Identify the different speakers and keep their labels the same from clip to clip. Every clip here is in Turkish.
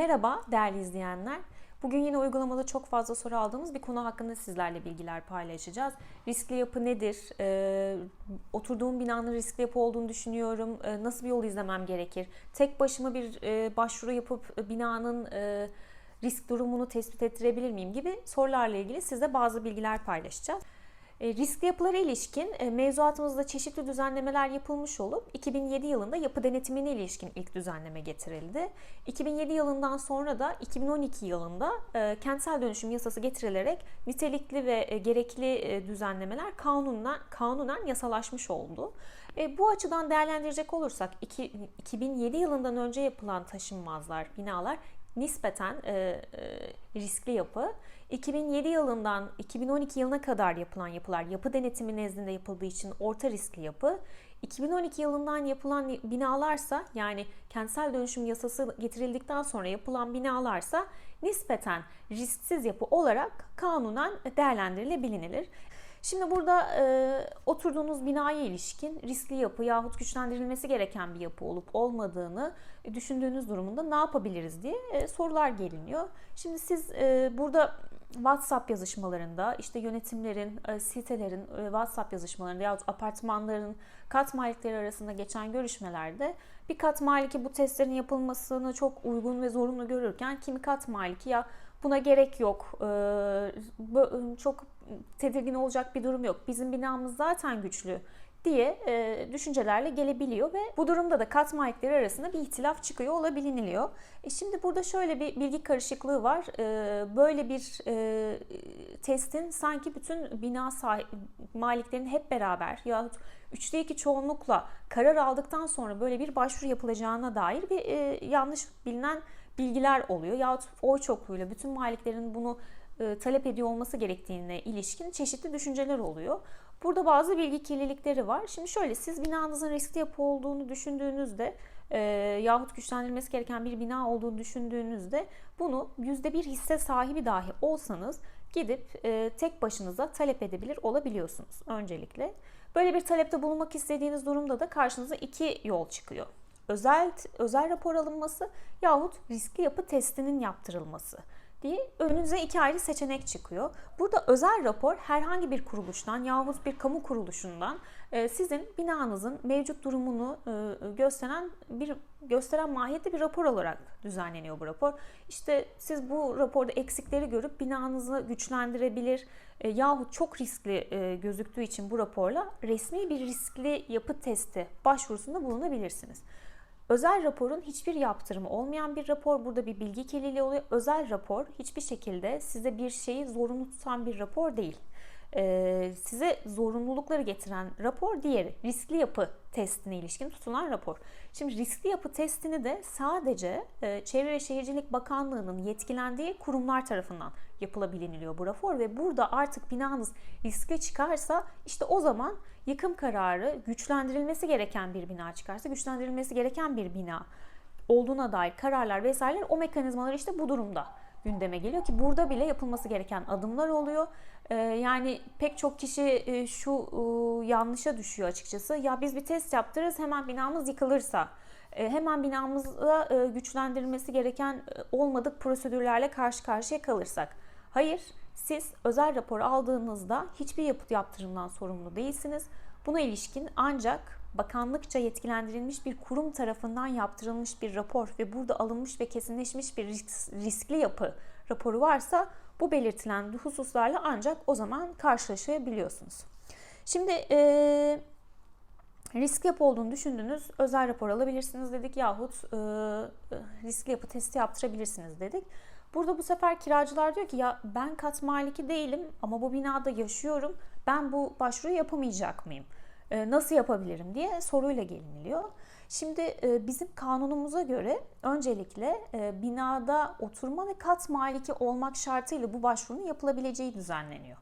Speaker 1: Merhaba değerli izleyenler. Bugün yine uygulamada çok fazla soru aldığımız bir konu hakkında sizlerle bilgiler paylaşacağız. Riskli yapı nedir? Ee, oturduğum binanın riskli yapı olduğunu düşünüyorum. Ee, nasıl bir yol izlemem gerekir? Tek başıma bir e, başvuru yapıp e, binanın e, risk durumunu tespit ettirebilir miyim gibi sorularla ilgili size bazı bilgiler paylaşacağız. E, riskli yapılara ilişkin e, mevzuatımızda çeşitli düzenlemeler yapılmış olup 2007 yılında yapı denetimine ilişkin ilk düzenleme getirildi. 2007 yılından sonra da 2012 yılında e, kentsel dönüşüm yasası getirilerek nitelikli ve gerekli düzenlemeler kanunen, kanunen yasalaşmış oldu. Bu açıdan değerlendirecek olursak 2007 yılından önce yapılan taşınmazlar, binalar nispeten e, e, riskli yapı. 2007 yılından 2012 yılına kadar yapılan yapılar yapı denetimi nezdinde yapıldığı için orta riskli yapı. 2012 yılından yapılan binalarsa yani kentsel dönüşüm yasası getirildikten sonra yapılan binalarsa nispeten risksiz yapı olarak kanunen değerlendirilebilir. Şimdi burada e, oturduğunuz binaya ilişkin riskli yapı yahut güçlendirilmesi gereken bir yapı olup olmadığını düşündüğünüz durumunda ne yapabiliriz diye e, sorular geliniyor. Şimdi siz e, burada WhatsApp yazışmalarında işte yönetimlerin, e, sitelerin e, WhatsApp yazışmalarında yahut apartmanların kat malikleri arasında geçen görüşmelerde bir kat maliki bu testlerin yapılmasını çok uygun ve zorunlu görürken kimi kat maliki ya buna gerek yok, e, çok tedirgin olacak bir durum yok. Bizim binamız zaten güçlü diye e, düşüncelerle gelebiliyor ve bu durumda da kat malikleri arasında bir ihtilaf çıkıyor olabiliniliyor. E şimdi burada şöyle bir bilgi karışıklığı var. E, böyle bir e, testin sanki bütün bina sahip, maliklerin hep beraber yahut üçte iki çoğunlukla karar aldıktan sonra böyle bir başvuru yapılacağına dair bir e, yanlış bilinen bilgiler oluyor. Yahut oy çokluğuyla bütün maliklerin bunu e, talep ediyor olması gerektiğine ilişkin çeşitli düşünceler oluyor. Burada bazı bilgi kirlilikleri var. Şimdi şöyle siz binanızın riskli yapı olduğunu düşündüğünüzde e, yahut güçlendirilmesi gereken bir bina olduğunu düşündüğünüzde bunu %1 hisse sahibi dahi olsanız gidip e, tek başınıza talep edebilir olabiliyorsunuz öncelikle. Böyle bir talepte bulunmak istediğiniz durumda da karşınıza iki yol çıkıyor. Özel özel rapor alınması yahut riskli yapı testinin yaptırılması diye önünüze iki ayrı seçenek çıkıyor. Burada özel rapor herhangi bir kuruluştan yahut bir kamu kuruluşundan e, sizin binanızın mevcut durumunu e, gösteren bir gösteren mahiyette bir rapor olarak düzenleniyor bu rapor. İşte siz bu raporda eksikleri görüp binanızı güçlendirebilir e, yahut çok riskli gözüktüğü için bu raporla resmi bir riskli yapı testi başvurusunda bulunabilirsiniz. Özel raporun hiçbir yaptırımı olmayan bir rapor. Burada bir bilgi kirliliği oluyor. Özel rapor hiçbir şekilde size bir şeyi zorunlu tutan bir rapor değil. Ee, size zorunlulukları getiren rapor diğeri. Riskli yapı testine ilişkin tutulan rapor. Şimdi riskli yapı testini de sadece e, Çevre ve Şehircilik Bakanlığı'nın yetkilendiği kurumlar tarafından yapılabiliniliyor bu rapor ve burada artık binanız riske çıkarsa işte o zaman yıkım kararı güçlendirilmesi gereken bir bina çıkarsa güçlendirilmesi gereken bir bina olduğuna dair kararlar vesaireler o mekanizmalar işte bu durumda gündeme geliyor ki burada bile yapılması gereken adımlar oluyor. Ee, yani pek çok kişi e, şu e, yanlışa düşüyor açıkçası. Ya biz bir test yaptırırız hemen binamız yıkılırsa e, hemen binamızda güçlendirilmesi gereken olmadık prosedürlerle karşı karşıya kalırsak. Hayır, siz özel rapor aldığınızda hiçbir yapıt yaptırımdan sorumlu değilsiniz. Buna ilişkin ancak bakanlıkça yetkilendirilmiş bir kurum tarafından yaptırılmış bir rapor ve burada alınmış ve kesinleşmiş bir riskli yapı raporu varsa bu belirtilen hususlarla ancak o zaman karşılaşabiliyorsunuz. Şimdi e, risk yapı olduğunu düşündüğünüz özel rapor alabilirsiniz dedik yahut e, riskli yapı testi yaptırabilirsiniz dedik. Burada bu sefer kiracılar diyor ki ya ben kat maliki değilim ama bu binada yaşıyorum. Ben bu başvuru yapamayacak mıyım? E, nasıl yapabilirim diye soruyla geliniliyor. Şimdi e, bizim kanunumuza göre öncelikle e, binada oturma ve kat maliki olmak şartıyla bu başvurunun yapılabileceği düzenleniyor.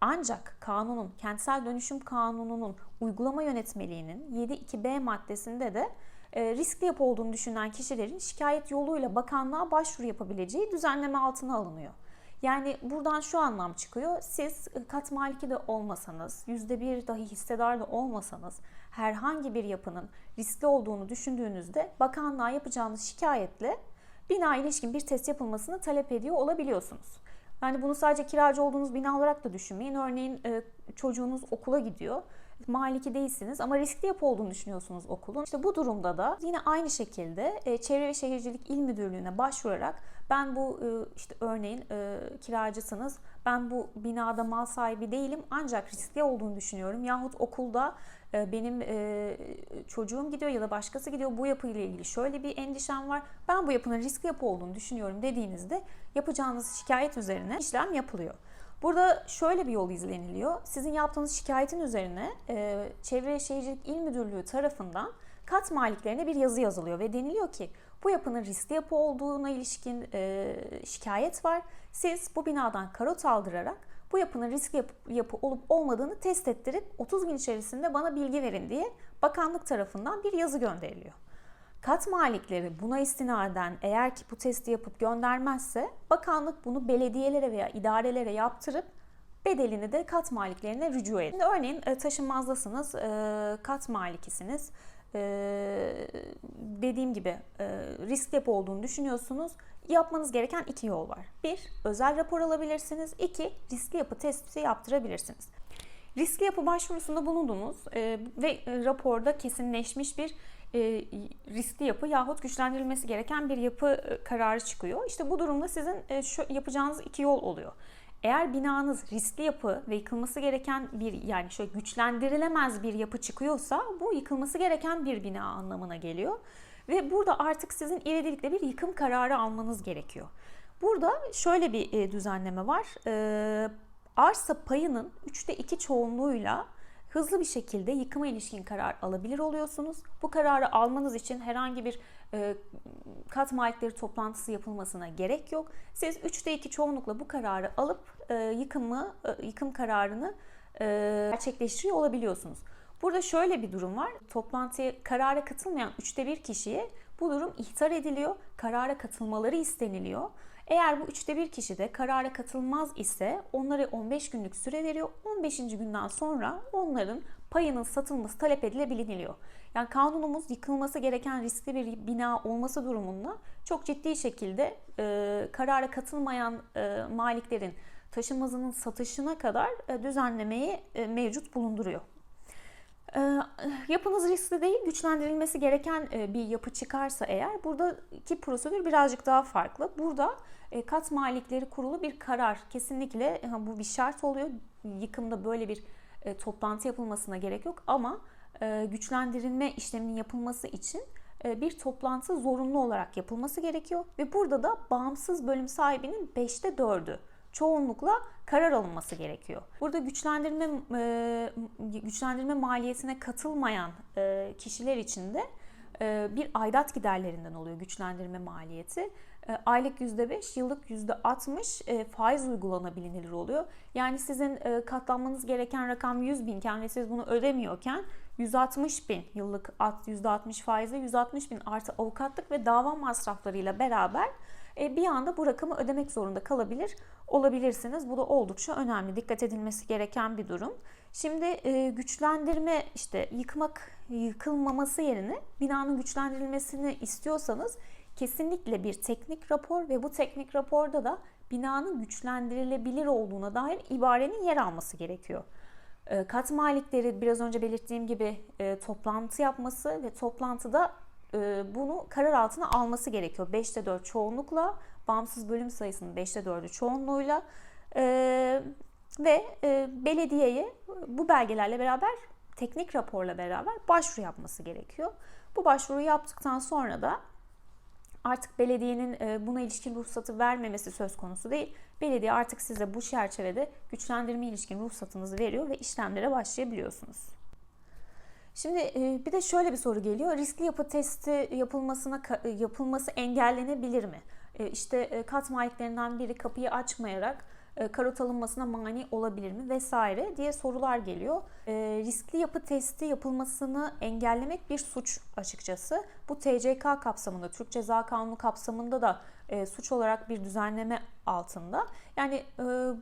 Speaker 1: Ancak kanunun, kentsel dönüşüm kanununun uygulama yönetmeliğinin 7.2b maddesinde de riskli yapı olduğunu düşünen kişilerin şikayet yoluyla bakanlığa başvuru yapabileceği düzenleme altına alınıyor. Yani buradan şu anlam çıkıyor. Siz kat maliki de olmasanız, %1 dahi hissedar da olmasanız herhangi bir yapının riskli olduğunu düşündüğünüzde bakanlığa yapacağınız şikayetle bina ilişkin bir test yapılmasını talep ediyor olabiliyorsunuz. Yani bunu sadece kiracı olduğunuz bina olarak da düşünmeyin. Örneğin e, çocuğunuz okula gidiyor. Maliki değilsiniz ama riskli yapı olduğunu düşünüyorsunuz okulun. İşte bu durumda da yine aynı şekilde e, Çevre ve Şehircilik İl Müdürlüğü'ne başvurarak ben bu e, işte örneğin e, kiracısınız. Ben bu binada mal sahibi değilim ancak riskli olduğunu düşünüyorum. Yahut okulda benim çocuğum gidiyor ya da başkası gidiyor. Bu yapıyla ilgili şöyle bir endişem var. Ben bu yapının riskli yapı olduğunu düşünüyorum dediğinizde yapacağınız şikayet üzerine işlem yapılıyor. Burada şöyle bir yol izleniliyor. Sizin yaptığınız şikayetin üzerine e, Çevre Şehircilik İl Müdürlüğü tarafından kat maliklerine bir yazı yazılıyor ve deniliyor ki bu yapının riskli yapı olduğuna ilişkin e, şikayet var. Siz bu binadan karot aldırarak bu yapının riskli yapı, yapı olup olmadığını test ettirip 30 gün içerisinde bana bilgi verin diye bakanlık tarafından bir yazı gönderiliyor. Kat malikleri buna istinaden eğer ki bu testi yapıp göndermezse bakanlık bunu belediyelere veya idarelere yaptırıp bedelini de kat maliklerine rücu edin. Şimdi örneğin e, taşınmazdasınız, e, kat malikisiniz. E, Dediğim gibi risk yapı olduğunu düşünüyorsunuz. Yapmanız gereken iki yol var. Bir, özel rapor alabilirsiniz. İki, riskli yapı tespiti yaptırabilirsiniz. Riskli yapı başvurusunda bulundunuz ve raporda kesinleşmiş bir e, riskli yapı yahut güçlendirilmesi gereken bir yapı e, kararı çıkıyor. İşte bu durumda sizin e, şu yapacağınız iki yol oluyor. Eğer binanız riskli yapı ve yıkılması gereken bir yani şöyle güçlendirilemez bir yapı çıkıyorsa bu yıkılması gereken bir bina anlamına geliyor. Ve burada artık sizin ivedilikle bir yıkım kararı almanız gerekiyor. Burada şöyle bir düzenleme var. Arsa payının 3'te 2 çoğunluğuyla hızlı bir şekilde yıkıma ilişkin karar alabilir oluyorsunuz. Bu kararı almanız için herhangi bir e, kat malikleri toplantısı yapılmasına gerek yok. Siz 3'te 2 çoğunlukla bu kararı alıp e, yıkımı e, yıkım kararını e, gerçekleştiriyor olabiliyorsunuz. Burada şöyle bir durum var. Toplantıya karara katılmayan 3'te 1 kişiye bu durum ihtar ediliyor. Karara katılmaları isteniliyor. Eğer bu üçte bir kişi de karara katılmaz ise onlara 15 günlük süre veriyor. 15. günden sonra onların payının satılması talep edilebiliniyor. Yani kanunumuz yıkılması gereken riskli bir bina olması durumunda çok ciddi şekilde e, karara katılmayan e, maliklerin taşınmazının satışına kadar e, düzenlemeyi e, mevcut bulunduruyor. E, yapınız riskli değil, güçlendirilmesi gereken e, bir yapı çıkarsa eğer buradaki prosedür birazcık daha farklı. Burada kat malikleri kurulu bir karar. Kesinlikle bu bir şart oluyor. Yıkımda böyle bir e, toplantı yapılmasına gerek yok ama e, güçlendirilme işleminin yapılması için bir toplantı zorunlu olarak yapılması gerekiyor ve burada da bağımsız bölüm sahibinin 5'te 4'ü çoğunlukla karar alınması gerekiyor. Burada güçlendirme güçlendirme maliyetine katılmayan kişiler için de bir aidat giderlerinden oluyor güçlendirme maliyeti. E, aylık %5, yıllık %60 e, faiz uygulanabilir oluyor. Yani sizin e, katlanmanız gereken rakam 100 binken ve siz bunu ödemiyorken 160 bin yıllık %60 faizle 160 bin artı avukatlık ve dava masraflarıyla beraber bir anda bu rakamı ödemek zorunda kalabilir olabilirsiniz. Bu da oldukça önemli. Dikkat edilmesi gereken bir durum. Şimdi güçlendirme işte yıkmak yıkılmaması yerine binanın güçlendirilmesini istiyorsanız kesinlikle bir teknik rapor ve bu teknik raporda da binanın güçlendirilebilir olduğuna dair ibarenin yer alması gerekiyor. Ee, kat malikleri biraz önce belirttiğim gibi e, toplantı yapması ve toplantıda e, bunu karar altına alması gerekiyor. 5'te 4 çoğunlukla, bağımsız bölüm sayısının 5'te 4'ü çoğunluğuyla e, ve belediyeye bu belgelerle beraber teknik raporla beraber başvuru yapması gerekiyor. Bu başvuru yaptıktan sonra da artık belediyenin e, buna ilişkin ruhsatı vermemesi söz konusu değil. Belediye artık size bu çerçevede güçlendirme ilişkin ruhsatınızı veriyor ve işlemlere başlayabiliyorsunuz. Şimdi e, bir de şöyle bir soru geliyor. Riskli yapı testi yapılmasına yapılması engellenebilir mi? E, işte kat maliklerinden biri kapıyı açmayarak e, karot alınmasına mani olabilir mi vesaire diye sorular geliyor. E, riskli yapı testi yapılmasını engellemek bir suç açıkçası. Bu TCK kapsamında, Türk Ceza Kanunu kapsamında da e, suç olarak bir düzenleme altında. Yani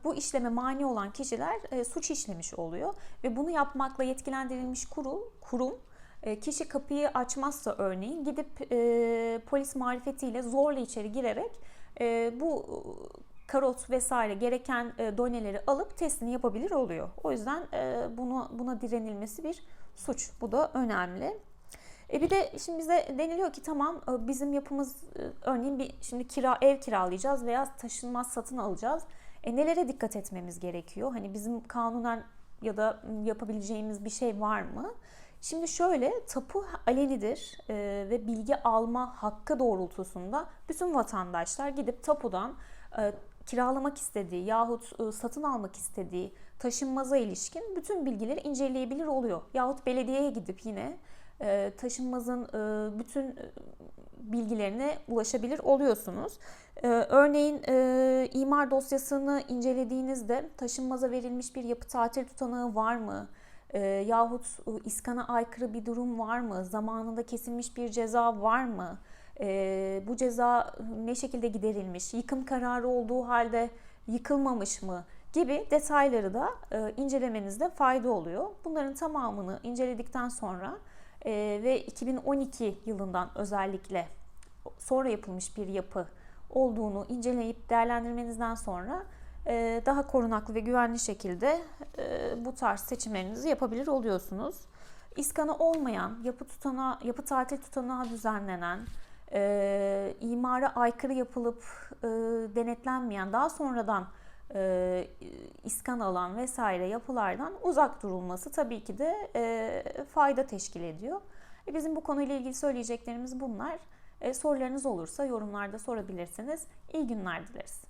Speaker 1: bu işleme mani olan kişiler suç işlemiş oluyor ve bunu yapmakla yetkilendirilmiş kurul, kurum E, kişi kapıyı açmazsa örneğin gidip e, polis marifetiyle zorla içeri girerek e, bu karot vesaire gereken e, doneleri alıp testini yapabilir oluyor. O yüzden e, bunu buna direnilmesi bir suç. Bu da önemli. E bir de şimdi bize deniliyor ki tamam e, bizim yapımız e, örneğin bir şimdi kira ev kiralayacağız veya taşınmaz satın alacağız. E nelere dikkat etmemiz gerekiyor? Hani bizim kanunen ya da yapabileceğimiz bir şey var mı? Şimdi şöyle tapu alenidir e, ve bilgi alma hakkı doğrultusunda bütün vatandaşlar gidip tapudan e, kiralamak istediği yahut e, satın almak istediği taşınmaza ilişkin bütün bilgileri inceleyebilir oluyor. Yahut belediyeye gidip yine e, taşınmazın e, bütün bilgilerine ulaşabilir oluyorsunuz. Örneğin imar dosyasını incelediğinizde taşınmaza verilmiş bir yapı tatil tutanağı var mı? Yahut iskana aykırı bir durum var mı? Zamanında kesilmiş bir ceza var mı? E, bu ceza ne şekilde giderilmiş? Yıkım kararı olduğu halde yıkılmamış mı? Gibi detayları da e, incelemenizde fayda oluyor. Bunların tamamını inceledikten sonra e, ve 2012 yılından özellikle sonra yapılmış bir yapı olduğunu inceleyip değerlendirmenizden sonra e, daha korunaklı ve güvenli şekilde e, bu tarz seçimlerinizi yapabilir oluyorsunuz. İskanı olmayan, yapı tutana, yapı tatil tutanağı düzenlenen, e, imara aykırı yapılıp e, denetlenmeyen, daha sonradan e, iskan alan vesaire yapılardan uzak durulması tabii ki de e, fayda teşkil ediyor. E, bizim bu konuyla ilgili söyleyeceklerimiz bunlar. E, sorularınız olursa yorumlarda sorabilirsiniz. İyi günler dileriz.